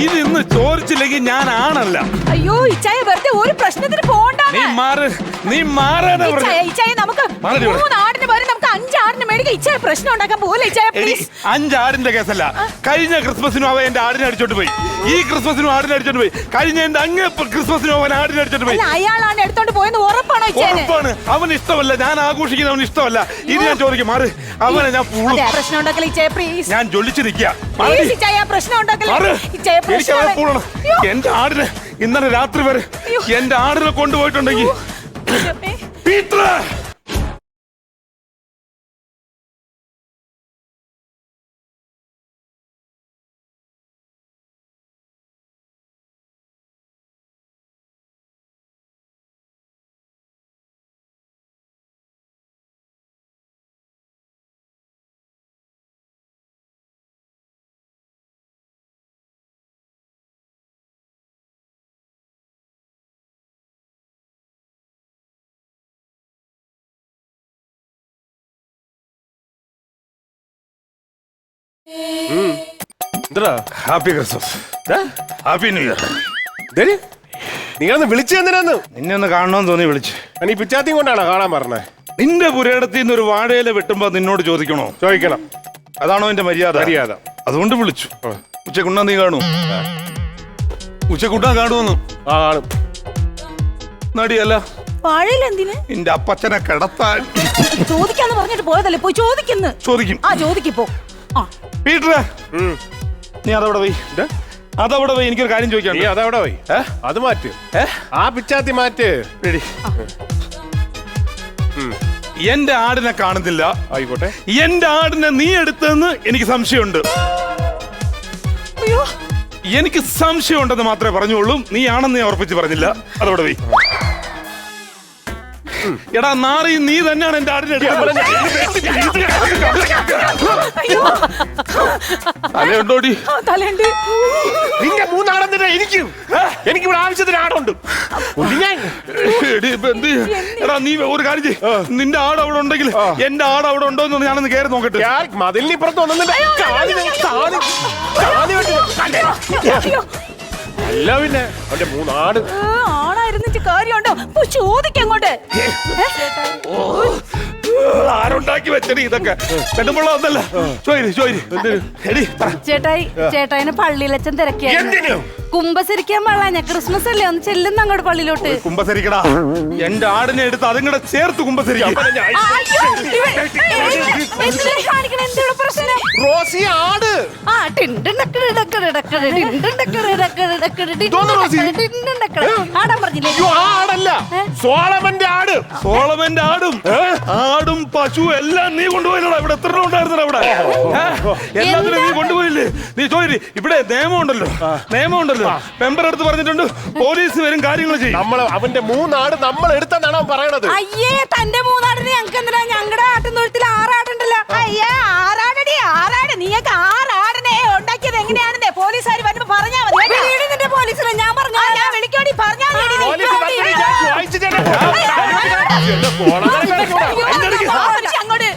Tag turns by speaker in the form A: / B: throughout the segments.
A: ഇത് ഇന്ന് ചോദിച്ചില്ലെങ്കിൽ ഞാൻ ആണല്ല
B: അയ്യോ ഇച്ചായ വെറുതെ ഒരു പ്രശ്നത്തിന് പോണ്ടാണ്
A: നീ മാറ് നീ മാറാനാ
B: ഇച്ചായ
A: പറഞ്ഞു
B: ഇച്ചായ നമുക്ക്
A: മാറി ഇവിടെ.
B: മൂന്ന് ആടിന് പകരം നമുക്ക് അഞ്ച് ആടിന് മേടിക്കാം. ഇച്ചായ പ്രശ്നം ഉണ്ടാക്കാൻ പോലെ ഇച്ചായ പ്ലീസ്
A: അഞ്ചാടിന്റെ കേസല്ല. കഴിഞ്ഞ ക്രിസ്മസിനും അവൻ എന്റെ ആടിനെ അടിച്ചോണ്ട് പോയി. ഈ ക്രിസ്മസിനും ആടിനെ അടിച്ചോണ്ട് പോയി. കഴിഞ്ഞ എന്റെ അങ്ങ് ക്രിസ്മസിനും അവൻ ആടിനെ അടിച്ചോണ്ട് പോയി.
B: അയാളാണ് എടുത്തോണ്ട് പോയെന്ന് ഉറപ്പാണോ
A: ഉറപ്പാണ്. അവൻ ഇഷ്ടമല്ല. ഞാൻ ആഘോഷിക്കുന്ന അവൻ ഇഷ്ടമല്ല. ഇത് ഞാൻ ചോദിക്കും മാറി അവനെ ഞാൻ
B: പ്രശ്നം ഉണ്ടാക്കല ഇച്ചായ പ്ലീസ്
A: ഞാൻ
B: ഇച്ചായ പ്രശ്നം ഉണ്ടാക്കല.
A: എന്റെ ആടിനെ ഇന്നലെ രാത്രി വരെ. എന്റെ ആടിനെ കൊണ്ടുപോയിട്ടുണ്ടെങ്കിൽ
B: Peter!
A: പീറ്റർ
C: എന്താ
A: happy Christmas happy new year
C: നിങ്ങളൊന്ന് വിളിച്ചു എന്തിനാന്ന്
A: നിന്നെ ഒന്ന് കാണണമെന്ന് തോന്നി വിളിച്ചു.
C: ഞാൻ ഈ പിച്ചാത്തിയും കൊണ്ടാണോ കാണാൻ പറഞ്ഞേ?
A: നിന്റെ പുരയിടത്തിൽ നിന്ന് ഒരു വാഴയില വെട്ടുമ്പോ നിന്നോട് ചോദിക്കണോ?
C: ചോദിക്കണം.
A: അതാണോ എന്റെ മര്യാദ?
C: മര്യാദ.
A: അതുകൊണ്ട് വിളിച്ചു. ഉച്ചക്കുണ്ണ നീ കാണൂ ഉച്ചക്കുണ്ണ കാണുമെന്ന്
C: ആ കാണും.
A: നടിയല്ല.
B: വാഴയില എന്തിന്?
A: നിന്റെ അപ്പച്ചനെ കിടത്താൻ.
B: ചോദിക്കാന്ന് പറഞ്ഞിട്ട് പോയതല്ലേ? പോയി ചോദിക്കുന്നു.
A: ചോദിക്കും.
B: ആ ചോദിക്കിപ്പോ
C: ഉം.
A: നീ അതവിടെ പോയി? അതവിടെ പോയി എനിക്കൊരു കാര്യം
C: നീ
A: ചോദിക്കാൻ
C: അതവിടെ പോയി. അത് മാറ്റ്. ആ പിച്ചാത്തി മാറ്റ്.
A: എന്റെ ആടിനെ കാണുന്നില്ല.
C: ആയിക്കോട്ടെ.
A: എന്റെ ആടിനെ നീ എടുത്തെന്ന് എനിക്ക് സംശയമുണ്ട്.
B: അയ്യോ.
A: എനിക്ക് സംശയമുണ്ടെന്ന് മാത്രമേ പറഞ്ഞുള്ളൂ. നീ ആണെന്ന് ഞാൻ ഉറപ്പിച്ച് പറഞ്ഞില്ല. അതവിടെ പോയി. എടാ നാറി നീ തന്നെയാണ് എന്റെ ആടിനെ.
B: അയ്യോ.
A: തലയുണ്ടോടി?
B: ആ, തലയുണ്ട്.
C: നിന്റെ മൂന്നാടെന്തിനാ എനിക്ക്. എനിക്ക് ഇവിടെ ആവശ്യത്തിന് ആടുണ്ട്. ഞാൻ.
A: എടി, ഇപ്പൊ എന്ത് ചെയ്യും? എടാ നീ ഒരു കാര്യം ചെയ്യ്. നിന്റെ ആട് അവിടെ ഉണ്ടെങ്കിൽ എന്റെ ആട് അവിടെ ഉണ്ടോ എന്ന് ഞാനൊന്ന് കയറി നോക്കട്ടെ.
C: ഞാൻ മതിലിന് ഇപ്പുറത്ത് വന്നിട്ട് കാലി കാലി കാലി വെട്ടി
B: അയ്യോ.
C: അല്ല പിന്നെ. അവന്റെ മൂന്നാട്.
B: ആണായിരുന്നിട്ട് കാര്യമുണ്ടോ? പോ ചോദിക്കങ്ങോട്ട്
A: ആരുണ്ടാക്കി വെച്ചടി ഇതൊക്കെ? പെണ്ണുമ്പുള്ള ഒന്നല്ല. ചോയിരി ചോയിരി.
D: ചേട്ടായി ചേട്ടായിനെ പള്ളിയിലച്ഛൻ തിരക്കിയായിരുന്നു
C: എന്തിനു?
D: കുമ്പസരിക്കാൻ പാടില്ല. ക്രിസ്മസ് അല്ലേ? ഒന്ന് ചെല്ലുന്ന അങ്ങോട്ട് പള്ളിയിലോട്ട്.
A: കുമ്പസരിക്കടാ എന്റെ ആടിനെ എടുത്ത് അതും കൂടെ ചേർത്ത് കുമ്പസരിക്കാം?
C: റോസി ആട്
D: ആ, ടിണ്ടിണ്ടക്കട് ആടാൻ പറഞ്ഞില്ലേ?
C: ആടല്ല. സോളമന്റെ ആട്.
A: സോളമന്റെ ആടും. ആടും പശു എല്ലാം നീ കൊണ്ടുപോയില്ലടാ. ഇവിടെ എത്ര ഉണ്ടായിരുന്നടാ ഇവിടെ? എല്ലാത്തിനും നീ കൊണ്ടുപോയില്ലേ? നീ ഇവിടെ നിയമം ഉണ്ടല്ലോ. നിയമം ഉണ്ടല്ലോ. മെമ്പർ എടുത്ത് പറഞ്ഞിട്ടുണ്ട് പോലീസ് വരും കാര്യങ്ങൾ ചെയ്യും.
C: നമ്മൾ അവന്റെ മൂന്നാട് നമ്മൾ എടുത്തെന്നാണ് അവൻ പറയണത്.
D: അയ്യേ തന്റെ മൂന്നാടിന് ഞങ്ങൾക്ക് എന്തിനാ? ഞങ്ങളുടെ ആട്ടിൻ തൊഴുത്തിൽ ആറാടുണ്ടല്ലോ.
B: അയ്യേ ആറാടടി ആറാട്. നീയൊക്കെ എങ്ങനെയാണെന്നേ പോലീസുകാർ വരുമ്പോ പറഞ്ഞാ മതി
D: പോലീസിനെ ഞാൻ പറഞ്ഞു
B: ഞാൻ വിളിക്കോടി പറഞ്ഞാ നീ.
C: പോലീസ് വന്നിട്ട് ഞാൻ ചോദിച്ചു ചേട്ടാ. എന്റെ ഫോണങ്ങനെ കിടക്കുവാ.
B: അയ്യോ, ആ മനുഷ്യൻ അങ്ങോട്ട്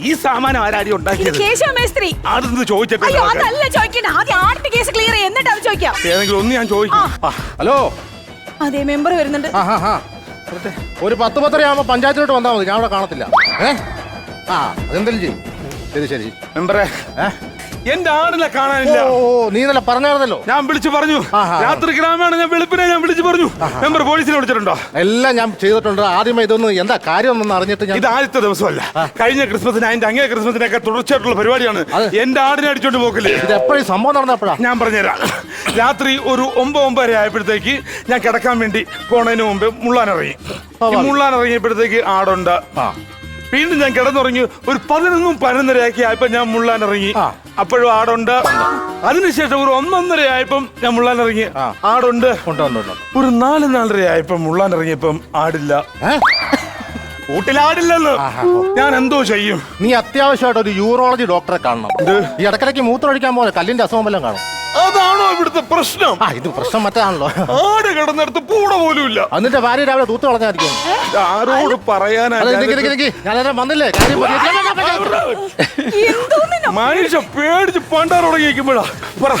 A: ഈ സാമാനം ആരാടി ഉണ്ടാക്കിയത്
B: കേശവമേസ്ത്രി
A: ചോദിച്ചോ ചോദിച്ചിട്ട്
B: അയ്യോ അതല്ല ചോദിക്കണ്ട ആദ്യം ആദ്യത്തെ കേസ് ക്ലിയർ ചെയ്യ എന്നിട്ട് അത് ചോദിക്കാം
A: ഏതെങ്കിലും ഒന്ന് ഞാൻ ചോദിക്കാം
E: ഹലോ
B: അതെ മെമ്പർ വരുന്നുണ്ട്
E: ഒരു പത്ത് പത്തര ആകുമ്പോ പഞ്ചായത്തിലോട്ട് വന്നാൽ മതി ഞാൻ അവിടെ കാണത്തില്ല ഏ ആ അതെന്തെങ്കിലും ചെയ്യും ശരി ശരി.
A: മെമ്പറെ? എന്റെ ആടിനെ കാണാനില്ല.
E: ഓ, നീ നല്ല പറഞ്ഞായിരുന്നല്ലോ.
A: ഞാൻ വിളിച്ചു പറഞ്ഞു. രാത്രി ഗ്രാമമാണ് ഞാൻ വെളുപ്പിനെ ഞാൻ വിളിച്ചു പറഞ്ഞു. മെമ്പർ പോലീസിനെ വിളിച്ചിട്ടുണ്ടോ?
E: എല്ലാം ഞാൻ ചെയ്തിട്ടുണ്ട്. ആദ്യമേ ഇതൊന്നും എന്താ കാര്യം ഒന്നും അറിഞ്ഞിട്ട് ഞാൻ
A: ഇത് ആദ്യത്തെ ദിവസമല്ല. കഴിഞ്ഞ ക്രിസ്മസിന് അതിന്റെ അങ്ങേ ക്രിസ്മസിനൊക്കെ തുടർച്ചയായിട്ടുള്ള പരിപാടിയാണ്. എന്റെ ആടിനെ അടിച്ചോണ്ട് പോക്കില്ലേ?
E: ഇത് എപ്പോഴും സംഭവം നടന്നപ്പോഴാ
A: ഞാൻ പറഞ്ഞുതരാം. രാത്രി ഒരു ഒമ്പത് ഒമ്പതര ആയപ്പോഴത്തേക്ക് ഞാൻ കിടക്കാൻ വേണ്ടി പോണതിന് മുമ്പ് മുള്ളാനിറങ്ങി ഈ മുള്ളാൻ ഇറങ്ങിയപ്പോഴത്തേക്ക് ആടുണ്ട്.
E: ആ.
A: വീണ്ടും ഞാൻ കിടന്നുറങ്ങി ഒരു പതിനൊന്നും പതിനൊന്നരയാക്കി ആയപ്പോ ഞാൻ മുള്ളാൻ ഇറങ്ങി. അപ്പോഴും ആടുണ്ട്. അതിനുശേഷം ഒരു ഒന്നൊന്നര ആയപ്പം ഞാൻ മുള്ളാൻ ഇറങ്ങി. ആടുണ്ട്. ഒരു നാല് നാലര ആയപ്പം മുള്ളാൻ ഇറങ്ങിയപ്പം ആടില്ല? കൂട്ടിലാടില്ലെന്ന്. ഞാൻ എന്തോ ചെയ്യും.
E: നീ അത്യാവശ്യമായിട്ട് ഒരു യൂറോളജി ഡോക്ടറെ കാണണം.
A: ഇടക്കിടയ്ക്ക്
E: ഈ ഇടക്കിടയ്ക്ക് മൂത്രമൊഴിക്കാൻ പോലെ കല്ലിന്റെ അസുഖം എല്ലാം കാണും.
A: അതാണോ ഇവിടുത്തെ പ്രശ്നം?
E: ആ ഇത് പ്രശ്നം മറ്റാണല്ലോ
A: ആട് കിടന്നിടത്ത് പൂട പോലും ഇല്ല
E: എന്നിട്ട് ഭാര്യ രാവിലെ തൂത്ത് കളഞ്ഞായിരിക്കും.
A: ആരോട് പറയാനാ.
E: ഞാനേരം വന്നില്ലേ? കാര്യം
A: മനുഷ്യ പേടിച്ച് പണ്ടാർ തുടങ്ങിയിരിക്കുമ്പോഴാ. പറ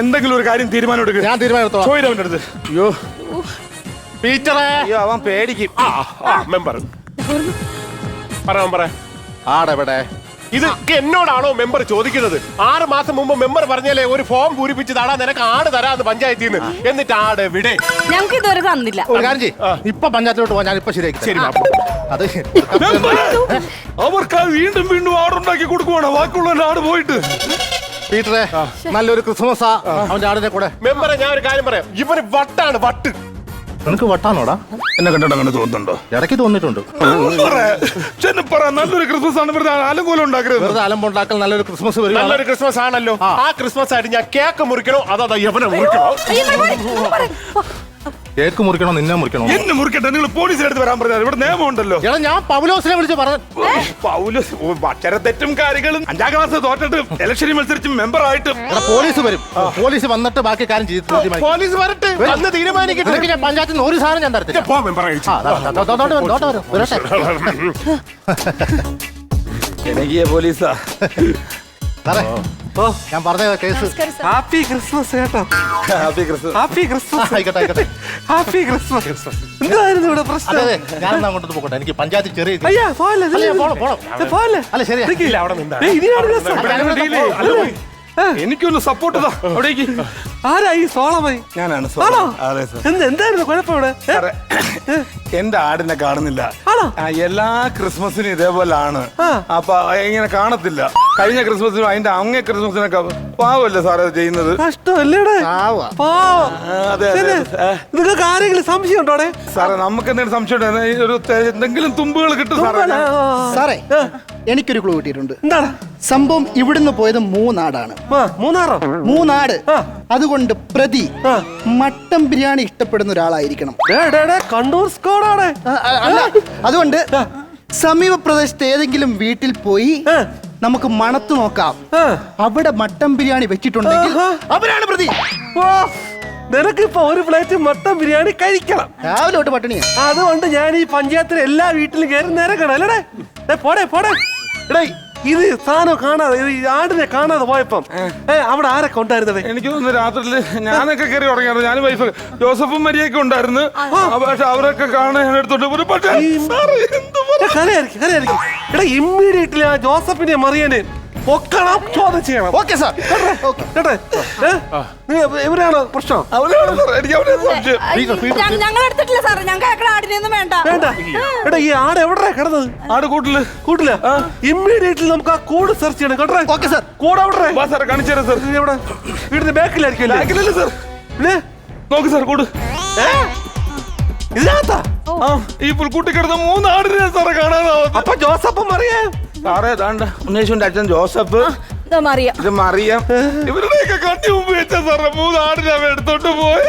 A: എന്തെങ്കിലും ഒരു കാര്യം തീരുമാനം എടുക്കുക
E: ഞാൻ തീരുമാനം എടുത്തോളാം.
A: അടുത്ത്.
E: അയ്യോ. ടീച്ചറേ.
A: അയ്യോ അവൻ പേടിക്കും.
C: ആ ആ മെമ്പർ പറയാൻ പറ.
E: ആടെവിടെ?
C: ഇത് എന്നോടാണോ മെമ്പർ ചോദിക്കുന്നത്? ആറ് മാസം മുമ്പ് മെമ്പർ പറഞ്ഞാലേ ഒരു ഫോം പൂരിപ്പിച്ച് താടാ നിനക്ക് ആട് തരാന്ന് പഞ്ചായത്തിൽ നിന്ന് എന്നിട്ട് ആട് വിടെ
D: ഞങ്ങൾക്ക് ഇതുവരെ തന്നില്ല.
E: ഒരു കാര്യം ചെയ്യ്. ഇപ്പൊ പഞ്ചായത്തിലോട്ട് പോവാൻ ഞാൻ ഇപ്പൊ ശരിയാക്കി
C: ശരി.
E: അത്
A: അവർക്ക് വീണ്ടും വീണ്ടും ആടുണ്ടാക്കി കൊടുക്കുവാണ്. ബാക്കിയുള്ള ആട് പോയിട്ട്.
E: പീറ്ററെ നല്ലൊരു ക്രിസ്മസാ അവന്റെ ആടിനെ കൂടെ.
C: മെമ്പറെ ഞാൻ ഒരു കാര്യം പറയാം. ഇവന് വട്ടാണ് വട്ട്.
E: നിനക്ക് വട്ടാണോടാ?
A: എന്നെ കണ്ടിട്ട് അങ്ങനെ തോന്നുന്നുണ്ടോ?
E: ഇടയ്ക്ക് തോന്നിട്ടുണ്ട്
A: പറ. നല്ലൊരു ക്രിസ്മസ് ആണ്. വെറുതെ അലങ്കോലം ഉണ്ടാക്കരുത്.
E: വെറുതെ അലമ്പുണ്ടാക്കൽ നല്ലൊരു ക്രിസ്മസ് വരും
C: നല്ലൊരു ക്രിസ്മസ് ആണല്ലോ.
E: ആ.
C: ക്രിസ്മസ് ആയിട്ട് ഞാൻ കേക്ക് മുറിക്കണോ? അതാ യവനെ മുറിക്കണോ?
E: കേക്ക് മുറിക്കണോ നിന്നെ മുറിക്കണോ
A: എന്നെ മുറിക്കട്ടെ നിങ്ങൾ പോലീസിന്റെ എടുത്ത് വരാൻ പറഞ്ഞാൽ ഇവിടെ നിയമം ഉണ്ടല്ലോ
E: എടാ ഞാൻ പൗലോസിനെ വിളിച്ച് പറഞ്ഞു
A: പൗലോസ് ഓ, അക്ഷരത്തെറ്റും കാര്യങ്ങളും അഞ്ചാം ക്ലാസ് തോറ്റിട്ട് ഇലക്ഷനിൽ മത്സരിച്ച് മെമ്പർ ആയിട്ട്
E: എടാ പോലീസ് വരും പോലീസ് വന്നിട്ട് ബാക്കി കാര്യം ചെയ്ത് തീരുമാനിക്കും.
C: പോലീസ് വരട്ടെ അന്ന് തീരുമാനിക്കട്ടെ
E: നിനക്ക് ഞാൻ പഞ്ചായത്തിൽ നിന്ന് ഒരു സാധനം ഞാൻ തരത്തില്ല
C: പോ മെമ്പർ
E: ആ, അതാ, അതാ, അതാ, വരും, വരും. വരട്ടെ.
A: ജനകീയ പോലീസാ
E: സാറേ, ഞാൻ പറഞ്ഞ കേസ്.
F: ഹാപ്പി ക്രിസ്മസ് കേട്ടോ
A: ഹാപ്പി ക്രിസ്മസ്
F: ഹാപ്പി ക്രിസ്മസ്
E: ആയിക്കോട്ടെ ആയിക്കോട്ടെ
F: ഹാപ്പി ക്രിസ്മസ്. എന്തായിരുന്നു ഇവിടെ പ്രശ്നം?
E: അതെ ഞാൻ അങ്ങോട്ട് പോകട്ടെ. എനിക്ക് പഞ്ചായത്തിൽ ചെറിയ
F: അയ്യാ പോലെ
E: അല്ല, പോണം, പോണം.
F: പോലെ
E: അല്ല ശരിയാ.
C: അവിടെ നിന്നാ.
A: പോയി. എനിക്കൊന്ന് സപ്പോർട്ട് അവിടേക്ക്.
F: ആരാ ഈ സോളമായി
A: ഞാനാണ്
F: ആണോ
A: അതെ സർ
F: എന്ത് എന്തായിരുന്നു കുഴപ്പം ഇവിടെ ഏ?
A: സാറേ, എന്റെ ആടിനെ കാണുന്നില്ല
F: ആണോ?
A: ആ, എല്ലാ ക്രിസ്മസിനും ഇതേപോലാണ്
F: ആ.
A: അപ്പൊ ഇങ്ങനെ കാണത്തില്ല കഴിഞ്ഞ ക്രിസ്മസിനും അതിന്റെ അങ്ങേ ക്രിസ്മസിനൊക്കെ പാവല്ലേ സാറേ ഇത് ചെയ്യുന്നത്
F: കഷ്ടമല്ലേ ഇവിടെ
E: പാവാ.
F: പാവം.
A: ആ, അതെ, അതെ,
F: ശരി.
A: ആ.
F: നിങ്ങൾക്ക് ആരെങ്കിലും സംശയം ഉണ്ടോ അവിടെ?
A: സാറേ നമുക്ക് എന്തെങ്കിലും സംശയം ഉണ്ടോ? ഈ ഒരു തെ- എന്തെങ്കിലും തുമ്പുകൾ കിട്ടും സാറേ
F: ആ,
G: സാറേ എനിക്കൊരു ക്ലൂ കിട്ടിയിട്ടുണ്ട്
F: എന്താണ്
G: സംഭവം ഇവിടുന്ന് പോയത് മൂന്നാടാണ്
F: ആ, മൂന്നാറോ
G: മൂന്നാട്
F: ആ.
G: അതുകൊണ്ട് പ്രതി മട്ടൻ ബിരിയാണി ഇഷ്ടപ്പെടുന്ന ഒരാളായിരിക്കണം.
F: കണ്ണൂർ സ്കോഡാണ്.
G: അല്ല അതുകൊണ്ട് സമീപ പ്രദേശത്ത് ഏതെങ്കിലും വീട്ടിൽ പോയി നമുക്ക് മണത്തു നോക്കാം. അവിടെ മട്ടൻ ബിരിയാണി വെച്ചിട്ടുണ്ടെങ്കിൽ അവരാണ് പ്രതി.
F: നിനക്കിപ്പോ ഒരു പ്ലേറ്റ് മട്ടൻ ബിരിയാണി കഴിക്കണം.
G: രാവിലെ തൊട്ട് പട്ടിണിയാ.
F: അതുകൊണ്ട് ഞാൻ ഈ പഞ്ചായത്തിലെ എല്ലാ വീട്ടിലും കയറി നിരക്കണം അല്ലേ പോടെ പോടെ. എടേ ഇത് സാധനം കാണാതെ ഇത് ഈ ആടിനെ കാണാതെ പോയപ്പം. ഏ. അവിടെ ആരൊക്കെ ഉണ്ടായിരുന്നത്?
A: എനിക്ക് തോന്നുന്നു രാത്രിയിൽ ഞാനൊക്കെ കയറി ഉറങ്ങിയായിരുന്നു. ഞാനും വൈഫ്. ജോസഫും മരിയൊക്കെ ഉണ്ടായിരുന്നു. ആ, പക്ഷെ അവരൊക്കെ കാണാൻ ഞാൻ എടുത്തോണ്ട് പക്ഷേ സാറേ, എന്ത് പറ-
F: കരയായിരിക്കും കരയായിരിക്കും. എടാ ഇമ്മീഡിയറ്റ്ലി ആ ജോസഫിനെ മറിയനെ പൊക്കണം ചോദ്യം ചെയ്യണം
G: ഓക്കെ സാർ.
F: കേട്ടെ? ഇവരാണോ പ്രശ്നം?
D: ഞങ്ങൾ എടുത്തിട്ടില്ല സാർ ഞങ്ങൾക്ക് കേൾക്കണ ആടിനെയൊന്നും വേണ്ട.
F: വേണ്ട. എടാ ഈ ആട് എവിടെ കിടന്നത്?
A: ആട് കൂട്ടിൽ.
F: കൂട്ടില്ല ഇമ്മീഡിയറ്റ്ലി നമുക്ക് ആ കൂട് സെർച്ച് ചെയ്യണം. കേട്ടോ?
G: Okay sir.
F: കൂടെ എവിടെ
A: വാ സാറേ കാണിച്ചു തരാം സാർ.
F: എവിടെ? വീടിന്റെ ബാക്കിലായിരിക്കും
A: ബാക്കിലല്ലേ സാർ. നോക്ക് സാർ കൂട്.
F: ഇതിനകത്താ?
A: ആ ഈ പുൽക്കൂട്ടി കിടന്ന മൂന്ന് ആടിനെ സാറേ കാണാനാവും
F: അപ്പൊ ജോസഫ് മറിയേ
A: സാറേ ദാണ്ട ഉണ്ണേശുവിന്റെ അച്ഛൻ ജോസഫ്.
B: ഇതാ മറിയ.
A: ഇത് മറിയം. ഇവരുടെയൊക്കെ കട്ടി മുമ്പ് വെച്ച സാറേ എടുത്തോണ്ട് പോയ.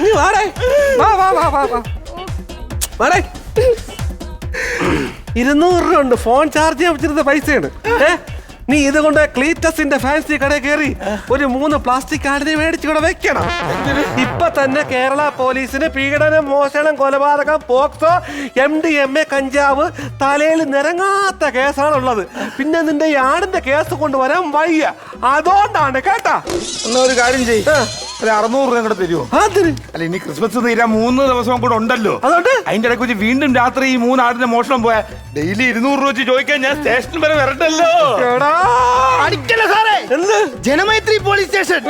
F: നീ വാടേ. വാ വാ വാ വാ വാ. വാടേ. ഇരുന്നൂറ് രൂപ ഉണ്ട്. ഫോൺ ചാർജ് ചെയ്യാൻ വെച്ചിരുന്ന പൈസയാണ്. ഏ? നീ ഇതുകൊണ്ട് ക്ലീറ്റസിന്റെ ഫാൻസി കടയിൽ കയറി ഒരു മൂന്ന് പ്ലാസ്റ്റിക് ആടിനെ മേടിച്ചു കൂടെ വെക്കണം. ഇപ്പൊ തന്നെ കേരള പോലീസിന് പീഡനം മോഷണം കൊലപാതകം POCSO M D M A കഞ്ചാവ് തലയിൽ നിരങ്ങാത്ത കേസാണുള്ളത്. പിന്നെ നിന്റെ ഈ ആടിന്റെ കേസ് കൊണ്ടുവരാൻ വയ്യ. അതുകൊണ്ടാണ് കേട്ടാ.
A: എന്നാ ഒരു കാര്യം ചെയ്യ്. ഒരു അറുന്നൂറ് രൂപ കൂടെ തരുമോ
F: തരും.
A: അല്ല ഇനി ക്രിസ്മസ് തീരാ മൂന്ന് ദിവസം കൂടെ ഉണ്ടല്ലോ.
F: അതുകൊണ്ട്?
A: അതിന്റെ ഇടയ്ക്ക് വെച്ച് വീണ്ടും രാത്രി ഈ മൂന്നാടിന്റെ മോഷണം പോയാ ഡെയിലി ഇരുന്നൂറ് രൂപ വെച്ച് ചോദിക്കാൻ ഞാൻ സ്റ്റേഷൻ വരെ വരണ്ടല്ലോ.
F: എടാ.
G: സാറേ?
F: എന്ത്?
G: Janamaithri police station.